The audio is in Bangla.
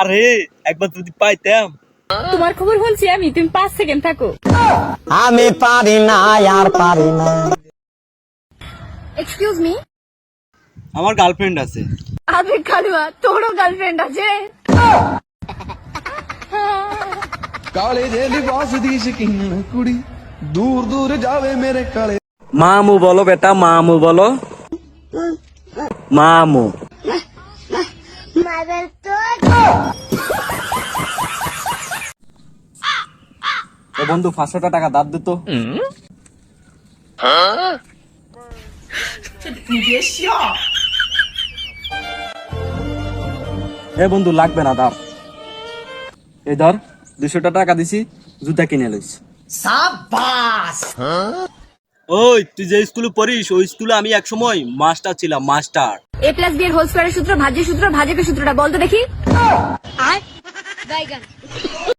আরে একবার যদি পাইতাম। তোমার খবর বলছি আমি তুমি পাঁচ সেকেন্ড থাকো। আমি পারি না আর পারি না। এক্সকিউজ মি আমার গার্লফ্রেন্ড আছে। আবে কালুয়া তোরও গার্লফ্রেন্ড আছে? কালে যে লিবাস দিস কিন্ন কুড়ি দূর দূর যাবে মেরে কালে। মামু বলো বেটা মামু বলো। মামু। এ বন্ধু পাঁচশোটা টাকা দাঁত দিত এ বন্ধু লাগবে না ধর এই ধর দুশোটা টাকা দিছি জুতা কিনে লইস। ওই তুই যে স্কুলে পড়িস ওই স্কুলে আমি এক সময় মাস্টার ছিলাম মাস্টার। এ প্লাস বি এর হোল স্কয়ারের সূত্র ভাজ্যের সূত্র ভাজকের সূত্রটা বল তো দেখি